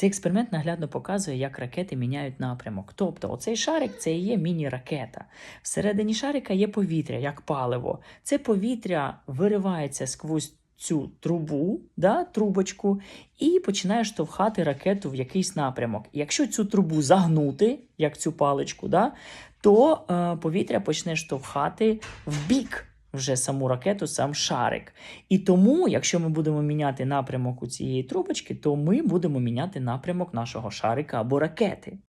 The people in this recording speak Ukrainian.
Цей експеримент наглядно показує, як ракети міняють напрямок. Тобто, оцей шарик це і є міні-ракета. Всередині шарика є повітря, як паливо. Це повітря виривається сквозь цю трубу, да, трубочку, і починає штовхати ракету в якийсь напрямок. Якщо цю трубу загнути, як цю паличку, да, то е, повітря почне штовхати в бік вже саму ракету, сам шарик. І тому, якщо ми будемо міняти напрямок у цієї трубочки, то ми будемо міняти напрямок нашого шарика або ракети.